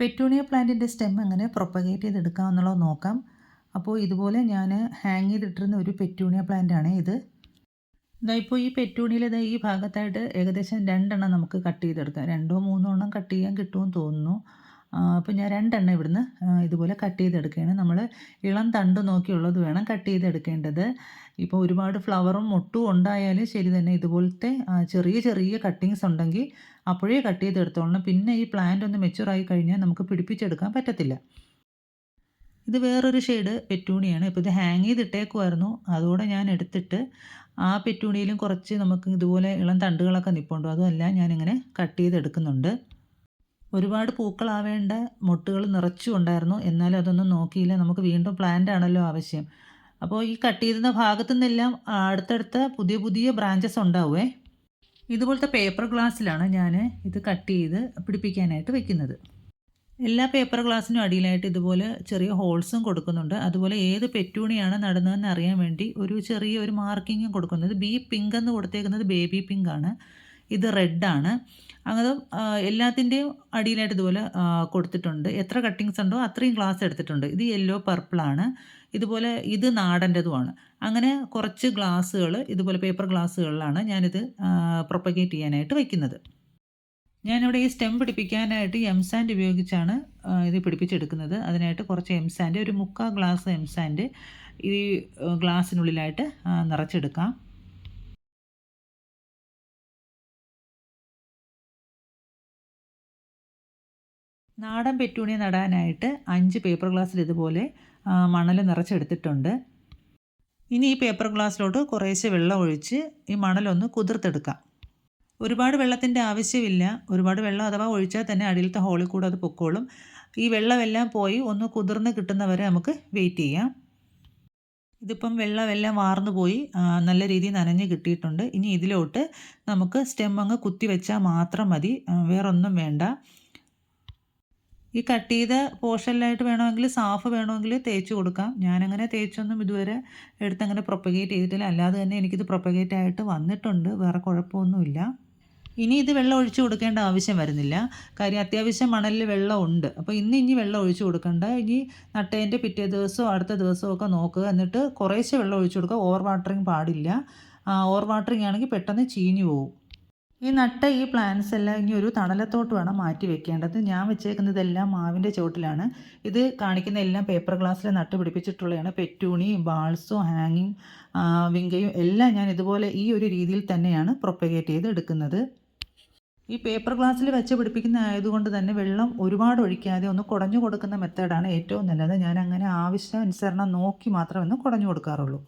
Petunia പ്ലാന്റിന്റെ stem എങ്ങനെ propagate ചെയ്തെടുക്കാം എന്നുള്ളത് നോക്കാം. അപ്പോൾ ഇതുപോലെ ഞാൻ ഹാങ് ചെയ്തിട്ടിരുന്ന ഒരു പെറ്റൂണിയ പ്ലാന്റാണ് ഇത്. ഇതാ ഇപ്പോൾ ഈ പെറ്റൂണിയിൽ ഇതാ ഈ ഭാഗത്തായിട്ട് ഏകദേശം രണ്ടെണ്ണം നമുക്ക് കട്ട് ചെയ്തെടുക്കാം. രണ്ടോ മൂന്നോ എണ്ണം കട്ട് ചെയ്യാൻ കിട്ടുമെന്ന് തോന്നുന്നു. അപ്പോൾ ഞാൻ രണ്ടെണ്ണം ഇവിടുന്ന് ഇതുപോലെ കട്ട് ചെയ്തെടുക്കുകയാണ്. നമ്മൾ ഇളം തണ്ട് നോക്കിയുള്ളത് വേണം കട്ട് ചെയ്തെടുക്കേണ്ടത്. ഇപ്പോൾ ഒരുപാട് ഫ്ലവറും മുട്ടും ഉണ്ടായാലും ശരി തന്നെ ഇതുപോലത്തെ ചെറിയ ചെറിയ കട്ടിങ്സ് ഉണ്ടെങ്കിൽ അപ്പോഴേ കട്ട് ചെയ്തെടുത്തോളണം. പിന്നെ ഈ പ്ലാന്റ് ഒന്ന് മെച്ചുറായി കഴിഞ്ഞാൽ നമുക്ക് പിടിപ്പിച്ചെടുക്കാൻ പറ്റത്തില്ല. ഇത് വേറൊരു ഷെയ്ഡ് പെറ്റൂണിയാണ്. ഇപ്പോൾ ഇത് ഹാങ് ചെയ്തിട്ടേക്കുമായിരുന്നു അതുകൂടെ ഞാൻ എടുത്തിട്ട് ആ പെറ്റൂണിയിലും കുറച്ച് നമുക്ക് ഇതുപോലെ ഇളം തണ്ടുകളൊക്കെ നിൽപ്പുണ്ടോ അതുമല്ല ഞാനിങ്ങനെ കട്ട് ചെയ്തെടുക്കുന്നുണ്ട്. ഒരുപാട് പൂക്കളാവേണ്ട മൊട്ടുകൾ നിറച്ചുണ്ടായിരുന്നു എന്നാലും അതൊന്നും നോക്കിയില്ല. നമുക്ക് വീണ്ടും പ്ലാന്റ് ആണല്ലോ ആവശ്യം. അപ്പോൾ ഈ കട്ട് ചെയ്യുന്ന ഭാഗത്തു നിന്നെല്ലാം അടുത്തടുത്ത പുതിയ പുതിയ ബ്രാഞ്ചസ് ഉണ്ടാവുമേ ഇതുപോലത്തെ പേപ്പർ ഗ്ലാസ്സിലാണ് ഞാൻ ഇത് കട്ട് ചെയ്ത് പിടിപ്പിക്കാനായിട്ട് വെക്കുന്നത്. എല്ലാ പേപ്പർ ഗ്ലാസ്സിനും അടിയിലായിട്ട് ഇതുപോലെ ചെറിയ ഹോൾസും കൊടുക്കുന്നുണ്ട്. അതുപോലെ ഏത് പെറ്റൂണിയാണ് നടുന്നതെന്ന് അറിയാൻ വേണ്ടി ഒരു ചെറിയ ഒരു മാർക്കിങ്ങും കൊടുക്കുന്നത്. ബി പിങ്ക് എന്ന് കൊടുത്തേക്കുന്നത് ബേബി പിങ്ക് ആണ്. ഇത് റെഡാണ് അങ്ങനെ എല്ലാത്തിന്റെയും അടിയിലായിട്ട് ഇതുപോലെ കൊടുത്തിട്ടുണ്ട്. എത്ര കട്ടിങ്സ് ഉണ്ടോ അത്രയും ഗ്ലാസ് എടുത്തിട്ടുണ്ട്. ഇത് യെല്ലോ പർപ്പിളാണ് ഇതുപോലെ ഇത് നാടന്റെതുമാണ് അങ്ങനെ കുറച്ച് ഗ്ലാസ്സുകൾ ഇതുപോലെ പേപ്പർ ഗ്ലാസ്സുകളിലാണ് ഞാനിത് പ്രൊപ്പഗേറ്റ് ചെയ്യാനായിട്ട് വയ്ക്കുന്നത് ഞാനിവിടെ ഈ സ്റ്റെം പിടിപ്പിക്കാനായിട്ട് എം സാൻഡ് ഉപയോഗിച്ചാണ് ഇത് പിടിപ്പിച്ചെടുക്കുന്നത്. അതിനായിട്ട് കുറച്ച് എം സാൻഡ് ഒരു മുക്കാൽ ഗ്ലാസ് എം സാൻഡ് ഈ ഗ്ലാസ്സിനുള്ളിലായിട്ട് നിറച്ചെടുക്കാം. നാടൻ പെറ്റൂണി നടാനായിട്ട് അഞ്ച് പേപ്പർ ഗ്ലാസ്സിൽ ഇതുപോലെ മണൽ നിറച്ചെടുത്തിട്ടുണ്ട്. ഇനി ഈ പേപ്പർ ഗ്ലാസ്സിലോട്ട് കുറേശ്ശെ വെള്ളം ഒഴിച്ച് ഈ മണലൊന്ന് കുതിർത്തെടുക്കാം. ഒരുപാട് വെള്ളത്തിന്റെ ആവശ്യമില്ല. ഒരുപാട് വെള്ളം അഥവാ ഒഴിച്ചാൽ തന്നെ അടിയിലത്തെ ഹോളിൽ കൂടെ അത് പൊക്കോളും. ഈ വെള്ളമെല്ലാം പോയി ഒന്ന് കുതിർന്ന് കിട്ടുന്നവരെ നമുക്ക് വെയിറ്റ് ചെയ്യാം. ഇതിപ്പം വെള്ളമെല്ലാം വാർന്നു പോയി നല്ല രീതിയിൽ നനഞ്ഞ് കിട്ടിയിട്ടുണ്ട്. ഇനി ഇതിലോട്ട് നമുക്ക് സ്റ്റെം അങ്ങ് കുത്തി വെച്ചാൽ മാത്രം മതി. വേറൊന്നും വേണ്ട. ഈ കട്ട് ചെയ്ത പോർഷനിലായിട്ട് വേണമെങ്കിൽ സാഫ് വേണമെങ്കിൽ തേച്ച് കൊടുക്കാം. ഞാനങ്ങനെ തേച്ചൊന്നും ഇതുവരെ എടുത്തങ്ങനെ പ്രൊപ്പഗേറ്റ് ചെയ്തിട്ടില്ല. അല്ലാതെ തന്നെ എനിക്കിത് പ്രൊപ്പഗേറ്റ് ആയിട്ട് വന്നിട്ടുണ്ട്. വേറെ കുഴപ്പമൊന്നുമില്ല. ഇനി ഇത് വെള്ളം ഒഴിച്ചു കൊടുക്കേണ്ട ആവശ്യം വരുന്നില്ല. കാര്യം അത്യാവശ്യം മണലിൽ വെള്ളം ഉണ്ട്. അപ്പോൾ ഇന്ന് ഇനി വെള്ളം ഒഴിച്ചു കൊടുക്കണ്ട. ഇനി നട്ടേന്റെ പിറ്റേ ദിവസമോ അടുത്ത ദിവസമോ ഒക്കെ നോക്കുക. എന്നിട്ട് കുറേശ്ശെ വെള്ളം ഒഴിച്ചു കൊടുക്കുക. ഓവർ വാട്ടറിങ് പാടില്ല. ഓവർ വാട്ടറിങ് ആണെങ്കിൽ പെട്ടെന്ന് ചീഞ്ഞു പോകും ഈ നട്ട ഈ പ്ലാന്റ്സ് എല്ലാം ഇനി ഒരു തണലത്തോട്ട് വേണം മാറ്റി വെക്കേണ്ടത്. ഞാൻ വെച്ചേക്കുന്നതെല്ലാം മാവിന്റെ ചോട്ടിലാണ് ഇത് കാണിക്കുന്ന എല്ലാം പേപ്പർ ഗ്ലാസ്സിൽ നട്ട് പിടിപ്പിച്ചിട്ടുള്ളതാണ്. പെറ്റൂണി ബാൾസും ഹാങ്ങിങ് വിങ്കയും എല്ലാം ഞാൻ ഇതുപോലെ ഈ ഒരു രീതിയിൽ തന്നെയാണ് പ്രൊപ്പഗേറ്റ് ചെയ്ത് എടുക്കുന്നത്. ഈ പേപ്പർ ഗ്ലാസ്സിൽ വെച്ച് പിടിപ്പിക്കുന്ന ആയതുകൊണ്ട് തന്നെ വെള്ളം ഒരുപാട് ഒഴിക്കാതെ ഒന്ന് കുടഞ്ഞു കൊടുക്കുന്ന മെത്തേഡാണ് ഏറ്റവും നല്ലത്. ഞാൻ അങ്ങനെ ആവശ്യാനുസരണം നോക്കി മാത്രമേ ഒന്ന് കുടഞ്ഞു കൊടുക്കാറുള്ളൂ.